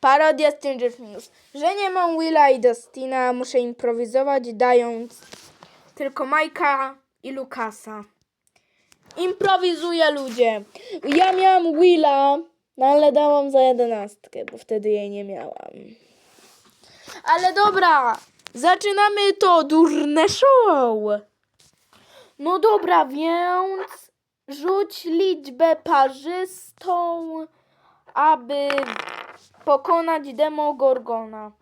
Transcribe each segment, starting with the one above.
Parodia Stranger Things. Że nie mam Willa i Dustina, muszę improwizować, dając tylko Majka i Lukasa. Improwizuję ludzie. Ja miałam Willa, no ale dałam za jedenastkę, bo wtedy jej nie miałam. Ale dobra, zaczynamy to durne show. No dobra, więc rzuć liczbę parzystą, aby pokonać Demogorgona.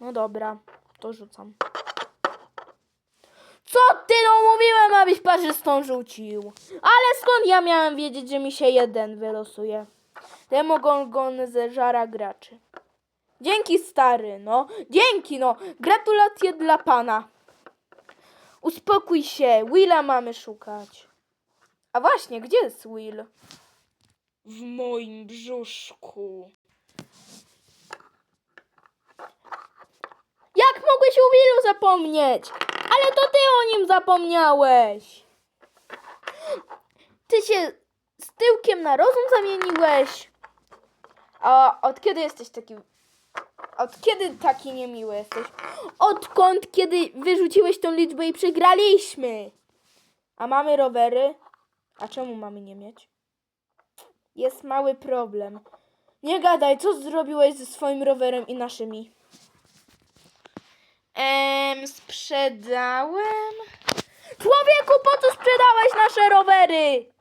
No dobra, to rzucam. Co ty no mówiłem, abyś parzystą rzucił? Ale skąd ja miałem wiedzieć, że mi się jeden wylosuje? Demogorgon zeżara graczy. Dzięki stary, no. Dzięki, no. Gratulacje dla pana. Uspokój się, Willa mamy szukać. A właśnie, gdzie jest Will? W moim brzuszku. Jak mogłeś o Willu zapomnieć? Ale to ty o nim zapomniałeś. Ty się z tyłkiem na rozum zamieniłeś. A od kiedy jesteś taki... Od kiedy taki niemiły jesteś? Odkąd, kiedy wyrzuciłeś tą liczbę i przegraliśmy? A mamy rowery? A czemu mamy nie mieć? Jest mały problem. Nie gadaj, co zrobiłeś ze swoim rowerem i naszymi? Em, sprzedałem? Człowieku, po co sprzedałeś nasze rowery?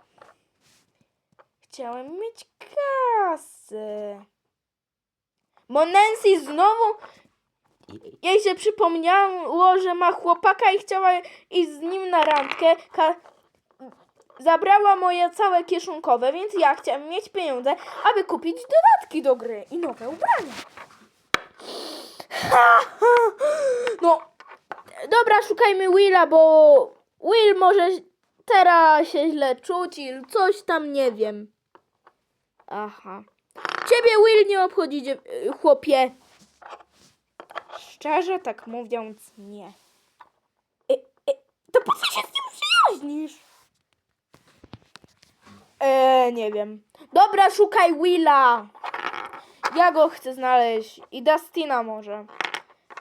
Chciałem mieć kasę. Bo Nancy znowu jej się przypomniało, że ma chłopaka i chciała iść z nim na randkę. Ka- zabrała moje całe kieszonkowe, więc ja chciałem mieć pieniądze, aby kupić dodatki do gry i nowe ubrania. No, dobra, szukajmy Willa, bo Will może teraz się źle czuć i coś tam nie wiem. Aha. Ciebie Will nie obchodzi, dziew- chłopie. Szczerze tak mówiąc, nie. E, e, to po co się z nim przyjaźnisz? Eee, nie wiem. Dobra, szukaj Willa. Ja go chcę znaleźć. I Dustina może.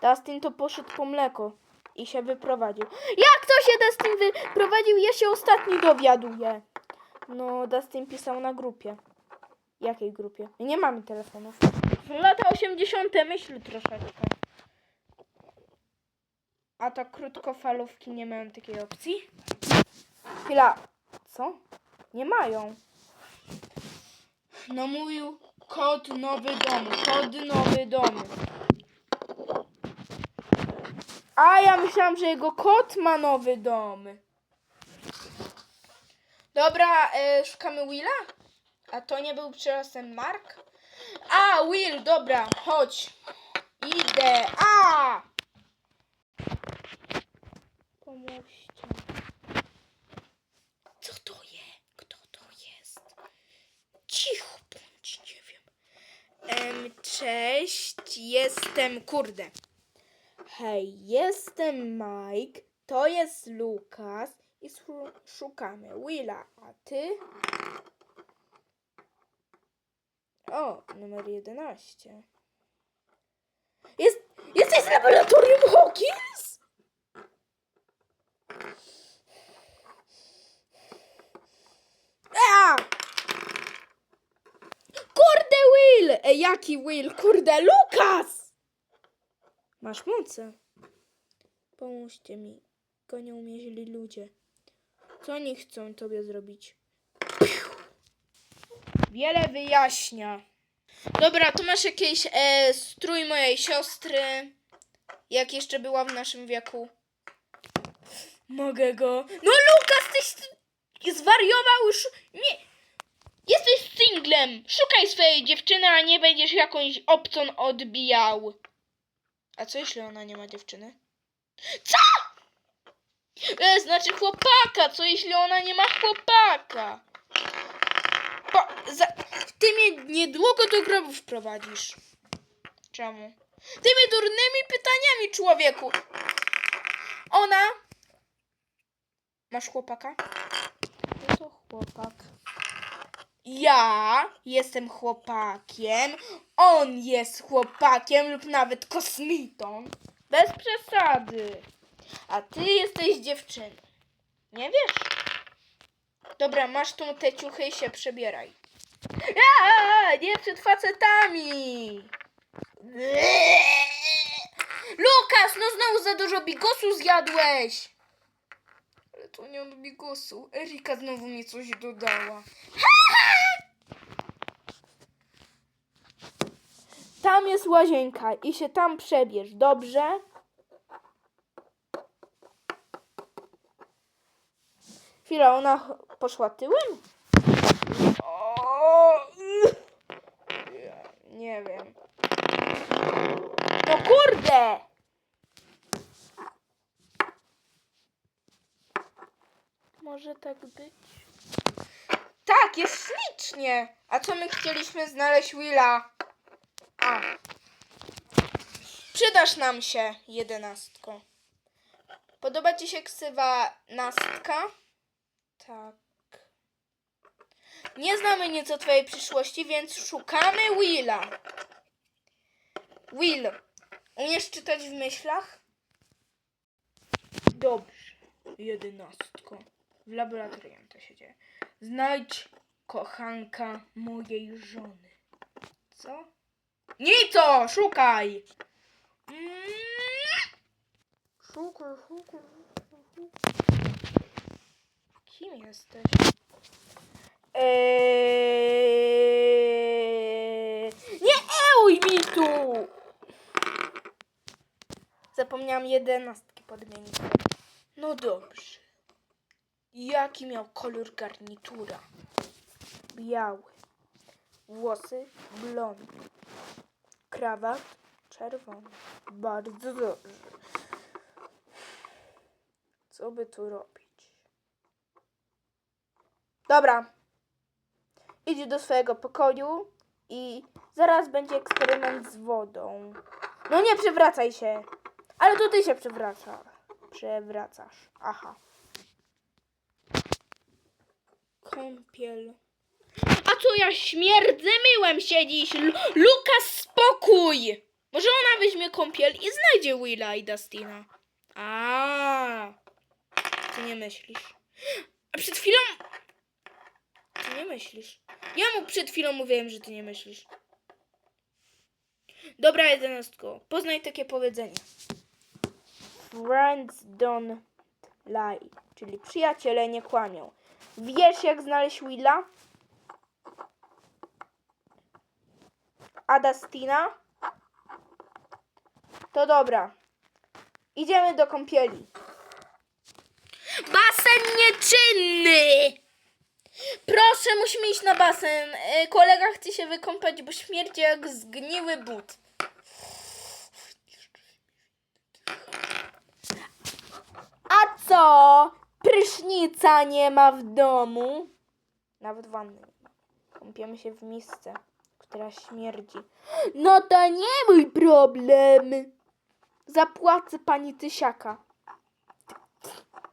Dustin to poszedł po mleko i się wyprowadził. Jak to się Dustin wyprowadził? Ja się ostatni dowiaduję. No, Dustin pisał na grupie. Jakiej grupie? Nie mamy telefonów. Lata 80. myśl troszeczkę. A to krótkofalówki nie mają takiej opcji? Chwila. Co? Nie mają. No mówił kod nowy dom. Kod nowy dom. A ja myślałam, że jego kot ma nowy dom. Dobra, e, szukamy Willa? A to nie był czasem Mark? A, Will, dobra, chodź. Idę. A! Pomóżcie. Co to je? Kto to jest? Cicho bądź, nie wiem. Em, cześć, jestem, kurde. Hej, jestem Mike, to jest Lukas i szu- szukamy Willa, a ty? O, numer 11. Jest, jesteś z laboratorium Hawkins? A! Kurde Will! E, jaki Will? Kurde Lukas! Masz moce. Pomóżcie mi. Gonią mnie źli ludzie. Co oni chcą tobie zrobić? Wiele wyjaśnia. Dobra, tu masz jakiś e, strój mojej siostry. Jak jeszcze była w naszym wieku. Mogę go. No Lukas, tyś zwariował już. Nie. Jesteś singlem. Szukaj swojej dziewczyny, a nie będziesz jakąś obcą odbijał. A co jeśli ona nie ma dziewczyny? Co? E, znaczy chłopaka. Co jeśli ona nie ma chłopaka? Po, za, ty mnie niedługo do grobu wprowadzisz. Czemu? Tymi durnymi pytaniami, człowieku. Ona. Masz chłopaka? To chłopak. Ja jestem chłopakiem, on jest chłopakiem lub nawet kosmitą. Bez przesady. A ty jesteś dziewczyną. Nie wiesz? Dobra, masz tu te ciuchy i się przebieraj. Aaa, nie przed facetami! Lukas, no znowu za dużo bigosu zjadłeś! Ale to nie od bigosu. Erika znowu mi coś dodała. Tam jest łazienka i się tam przebierz, dobrze? Chwila, ona poszła tyłem? Nie wiem. No kurde! Może tak być? Jest ślicznie! A co my chcieliśmy znaleźć Willa? A. Przydasz nam się, jedenastko. Podoba ci się ksywa nastka? Tak. Nie znamy nieco twojej przyszłości, więc szukamy Willa. Will, umiesz czytać w myślach? Dobrze, jedenastko. W laboratorium to się dzieje. Znajdź kochanka mojej żony. Co? Nico, szukaj! Mm. Szukaj, szukaj, szukaj. Kim jesteś? Eee... Nie ełuj mi tu! Zapomniałam jedenastki podmienić. No dobrze. Jaki miał kolor garnitura? Biały. Włosy blond. Krawat czerwony. Bardzo dobrze. Co by tu robić? Dobra. Idź do swojego pokoju i zaraz będzie eksperyment z wodą. No nie przewracaj się. Ale to ty się przewraca. Przewracasz. Aha. Kąpiel. Co ja śmierdzę? Myłem się dziś. Lu- Lukas, spokój! Może ona weźmie kąpiel i znajdzie Willa i Dustina. A, ty nie myślisz. A przed chwilą... Ty nie myślisz. Ja mu przed chwilą mówiłem, że ty nie myślisz. Dobra, jedenastko. Poznaj takie powiedzenie. Friends don't lie. Czyli przyjaciele nie kłamią. Wiesz, jak znaleźć Willa? A Dustina? To dobra. Idziemy do kąpieli. Basen nieczynny! Proszę, musimy iść na basen. E, Kolega chce się wykąpać, bo śmierdzi jak zgniły but. A co? Prysznica nie ma w domu? Nawet wanny. Kąpiemy się w misce, która śmierdzi. No to nie mój problem. Zapłacę pani tysiaka.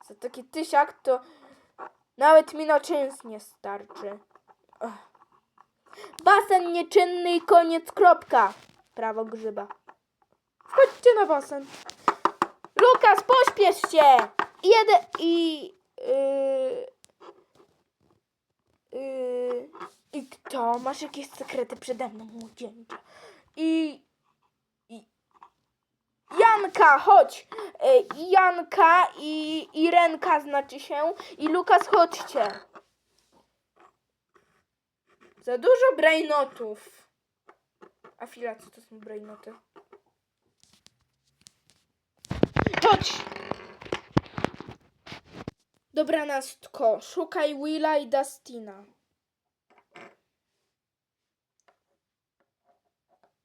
Za taki tysiak to nawet mi na czynsz nie starczy. Ech. Basen nieczynny i koniec, kropka. Prawo grzyba. Wchodźcie na basen. Lukas, pośpiesz się! Jeden i... Yy, yy, I kto? Masz jakieś sekrety przede mną, młodzieńcze. I... i Janka, chodź! Yy, Janka i Irenka znaczy się. I Lukas, chodźcie. Za dużo brainotów. A chwila, co to są brainoty? Chodź! Dobra, Nastko, szukaj Willa i Dustina.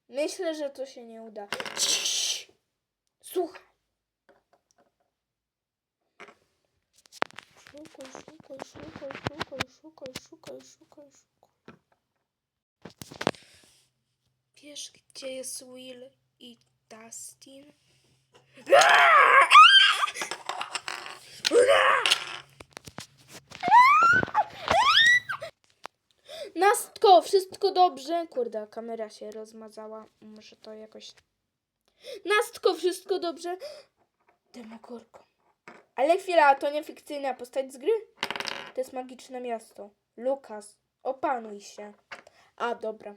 Myślę, że to się nie uda. Ciii! Słuchaj. Szukaj, szukaj, szukaj, szukaj, szukaj, szukaj, szukaj, szukaj. Wiesz, gdzie jest Will i Dustin? Na Nastko, wszystko dobrze? Kurde, kamera się rozmazała. Muszę to jakoś... Nastko, wszystko dobrze? Demogorgon. Ale chwila, to nie fikcyjna postać z gry? To jest magiczne miasto. Lukas, opanuj się. A, dobra.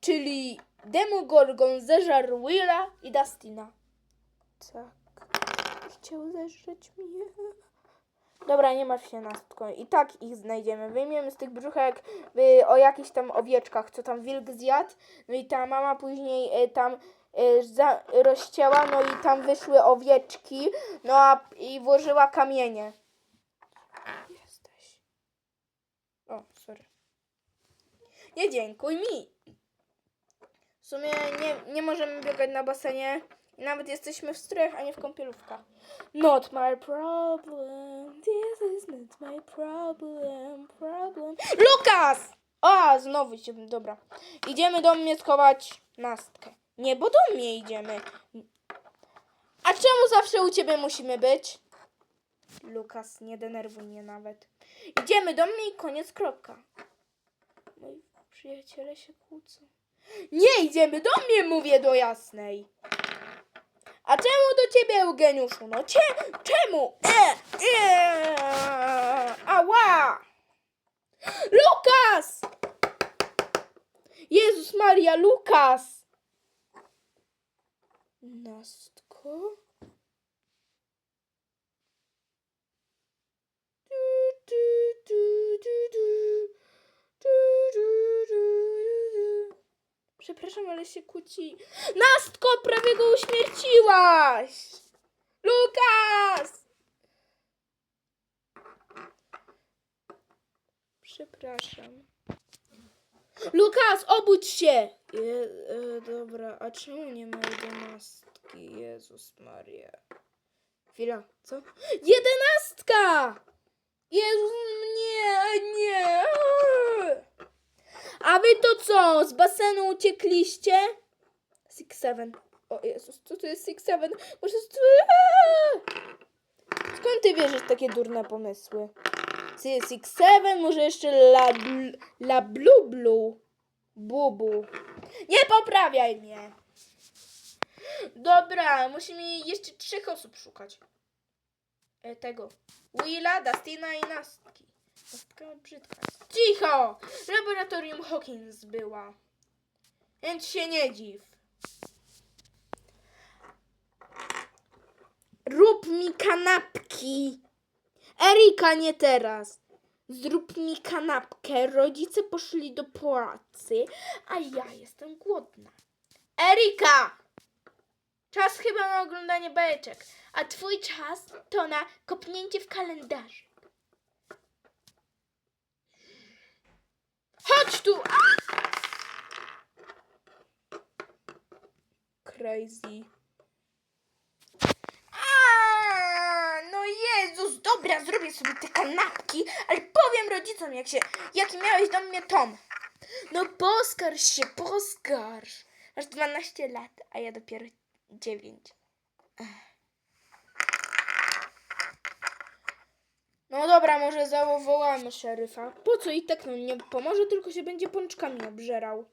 Czyli Demogorgon zeżarł Willa i Dustina. Tak. Chciał zeżreć mnie. Dobra, nie martw się nastko. I tak ich znajdziemy. Wyjmiemy z tych brzuchek y, o jakichś tam owieczkach, co tam wilk zjadł. No i ta mama później y, tam y, rozcięła, no i tam wyszły owieczki. No a i włożyła kamienie. Jesteś. O, sorry. Nie dziękuj mi. W sumie nie, nie możemy biegać na basenie. Nawet jesteśmy w strojach, a nie w kąpielówkach. Not my problem. This is not my problem. Problem. Lukas! A, znowu się. Dobra. Idziemy do mnie schować nastkę. Nie, bo do mnie idziemy. A czemu zawsze u ciebie musimy być? Lukas, nie denerwuj mnie nawet. Idziemy do mnie i koniec, kropka. Moi przyjaciele się kłócą. Nie idziemy do mnie, mówię do jasnej. A czemu do ciebie, Eugeniuszu? No cie, czemu? E, e, ała! Lukas! Jezus Maria, Lukas! Nastko? Du, du, du, du, du. Du, du. Przepraszam, ale się kłóci. Nastko, prawie go uśmierciłaś! Lukas! Przepraszam. Lukas, obudź się! Je, e, dobra, a czemu nie ma jedenastki? Jezus Maria. Chwila, co? Jedenastka! Jezus, nie, nie. A wy to co? Z basenu uciekliście? Six Seven. O Jezus, co to jest Six Seven? Z- Skąd ty wierzysz w takie durne pomysły? Si- Six Seven, może jeszcze La, la Blu Blu. Bubu. Nie poprawiaj mnie. Dobra, musimy jeszcze trzech osób szukać. E, tego. Willa, Dustina i Nastki. Nastka brzydka. Cicho! Laboratorium Hawkins była. Więc się nie dziw. Rób mi kanapki. Erika, nie teraz. Zrób mi kanapkę. Rodzice poszli do pracy, a ja jestem głodna. Erika! Czas chyba na oglądanie bajeczek, a twój czas to na kopnięcie w kalendarz. Chodź tu! A! Crazy. A, no Jezus, dobra, zrobię sobie te kanapki, ale powiem rodzicom, jak się, jaki miałeś do mnie Tom. No poskarż się, poskarż. Masz 12 lat, a ja dopiero 9. No dobra, może zawołamy szeryfa. Po co i tak nam nie pomoże, tylko się będzie pączkami obżerał.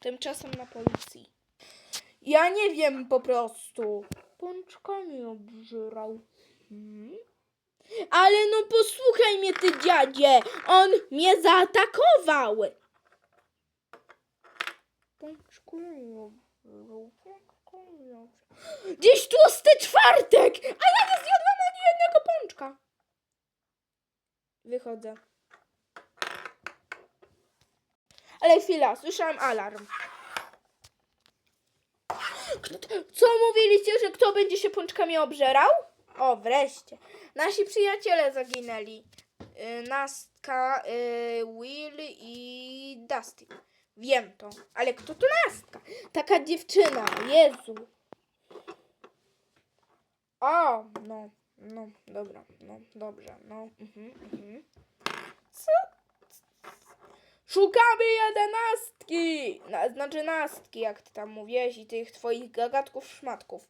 Tymczasem na policji. Ja nie wiem po prostu. Pączkami obżerał. Hmm? Ale no posłuchaj mnie ty dziadzie. On mnie zaatakował. Pączkami obżerał. Dziś tłusty czwartek, a ja nie zjadłam ani jednego pączka. Wychodzę. Ale chwila, słyszałam alarm. Co mówiliście, że kto będzie się pączkami obżerał? O, wreszcie. Nasi przyjaciele zaginęli. Yy, Nastka, yy, Will i Dustin. Wiem to. Ale kto to Nastka? Taka dziewczyna. Jezu. O, no, no, dobra, no, dobrze, no, mhm, mhm. Co? Szukamy jedenastki! Na, znaczy nastki, jak ty tam mówiłeś, i tych twoich gagatków szmatków.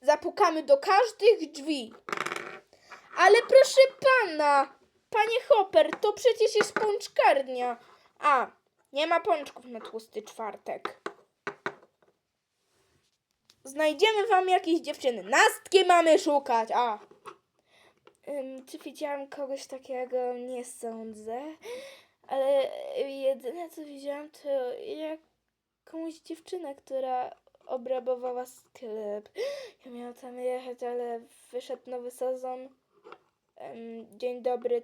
Zapukamy do każdych drzwi. Ale proszę pana, Panie Hopper, to przecież jest pączkarnia. A, nie ma pączków na tłusty czwartek. Znajdziemy wam jakieś dziewczyny. Nastki mamy szukać. A. Ym, czy widziałam kogoś takiego? Nie sądzę. Ale jedyne co widziałam to jakąś dziewczynę, która obrabowała sklep. Ja miałam tam jechać, ale wyszedł nowy sezon. Em, dzień dobry.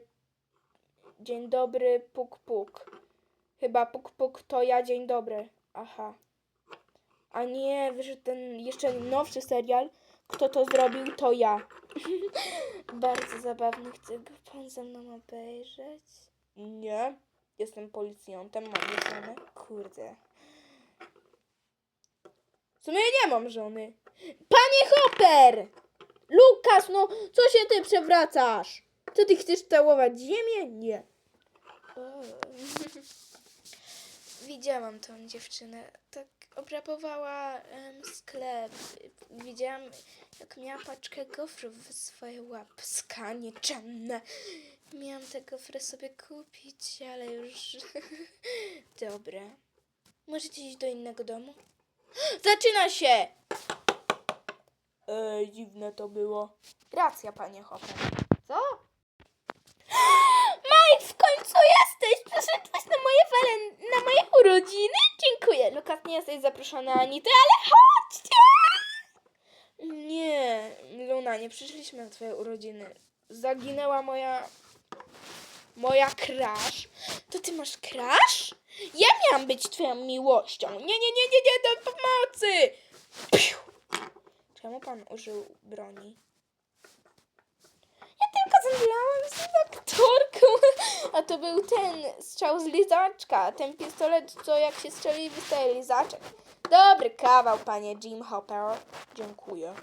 Dzień dobry, puk puk. Chyba puk puk to ja, dzień dobry. Aha. A nie, wyszedł ten jeszcze nowszy serial. Kto to zrobił, to ja. Bardzo zabawny. Chce go pan ze mną obejrzeć? Nie. Jestem policjantem, mam żonę. Kurde. W sumie nie mam żony. Panie Hopper! Lukas, no co się ty przewracasz? Co ty chcesz całować ziemię? Nie. Widziałam tą dziewczynę. Tak obrabowała em, sklep. Widziałam, jak miała paczkę gofrów w swoje łapska nieczynne. Miałam te gofry sobie kupić, ale już... Dobra. Możecie iść do innego domu? Zaczyna się! Dziwne to było. Racja, panie Hopper. Co? Mike, w końcu jesteś! Przyszedłeś na moje walen... na moje urodziny? Dziękuję. Lukas, nie jesteś zaproszony ani ty, ale chodźcie! Nie, Luna, nie przyszliśmy na twoje urodziny. Zaginęła moja... Moja crush. To ty masz crush? Ja miałam być twoją miłością. Nie, nie, nie, nie, nie, do pomocy! Piu. Czemu pan użył broni? Tylko zemdlałam z aktorką. A to był ten strzał z lizaczka. Ten pistolet, co jak się strzeli, wystaje lizaczek. Dobry kawał, panie Jim Hopper. Dziękuję.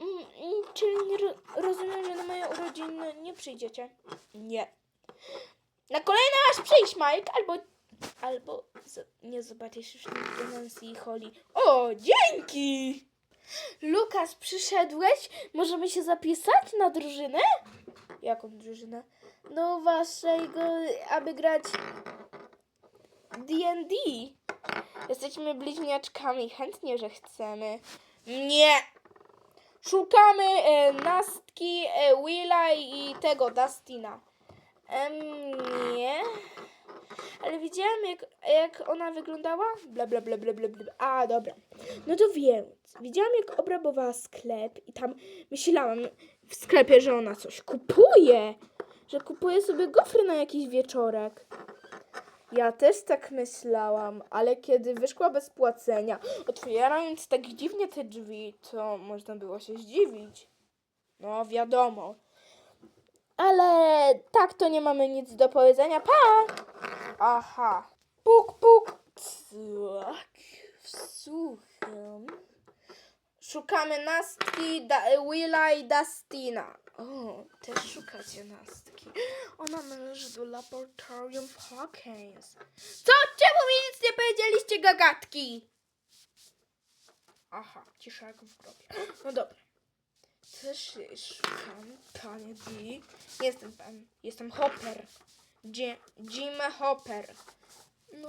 Mm, mm, czyli ro rozumiem, że na moje urodziny nie przyjdziecie? Nie. Na kolejne masz przyjść, Mike, albo... Albo nie zobaczysz już nigdy Nancy i Holly. O, dzięki! Lukas, przyszedłeś? Możemy się zapisać na drużynę? Jaką drużynę? No waszego, aby grać D&D. Jesteśmy bliźniaczkami, chętnie, że chcemy. Nie! Szukamy e, Nastki, e, Willa i tego, Dustina. Em, nie. Widziałam, jak, jak ona wyglądała. Bla, bla, bla, bla, bla, bla. A, dobra. No to więc. Widziałam, jak obrabowała sklep i tam myślałam w sklepie, że ona coś kupuje. Że kupuje sobie gofry na jakiś wieczorek. Ja też tak myślałam, ale kiedy wyszła bez płacenia, otwierając tak dziwnie te drzwi, to można było się zdziwić. No, wiadomo. Ale tak to nie mamy nic do powiedzenia. Pa! Aha. Puk, puk. Tak. Słucham. Szukamy Nastki, da, Willa i Dustina. O, też szukacie Nastki. Ona należy do laboratorium Hawkins. Co? Czemu mi nic nie powiedzieliście, gagatki? Aha, cisza jak w grobie. No dobra. Też szukam, panie D. Nie jestem pan, jestem Hopper. Jim, Jim Hopper. No,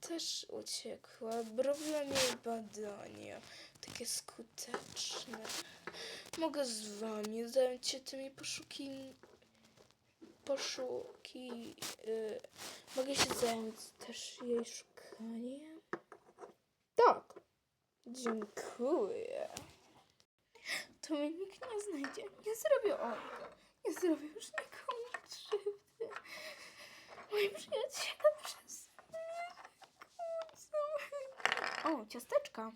też uciekła. Robiłam jej badania. Takie skuteczne. Mogę z wami zająć się tymi poszuki... Poszuki... y, mogę się zająć też jej szukaniem? Tak. Dziękuję. To mnie nikt nie znajdzie. Nie zrobię o. Nie zrobię już nikomu krzywdy. Moi przyjaciele przez. O, ciasteczka.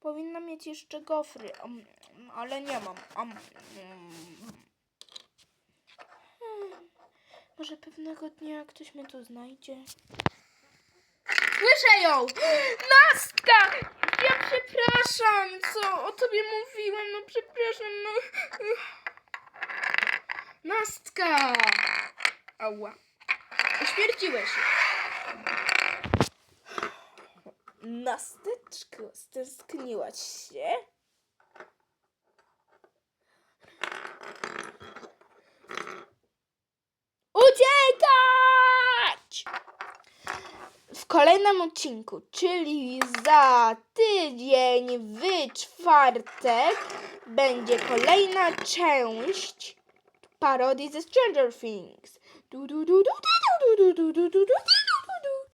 Powinna mieć jeszcze gofry, um, ale nie mam. Um. Hmm, Może pewnego dnia ktoś mnie tu znajdzie. Słyszę ją! Nastka! Przepraszam, co o tobie mówiłam, no przepraszam, no. Nastka! Ała. Uśmierciłeś się. Nasteczko, stęskniłaś się? Kolejnym odcinku, czyli za tydzień w czwartek, będzie kolejna część parodii ze Stranger Things. Du, du, du, du, du, du, du, du, du, du, du, du.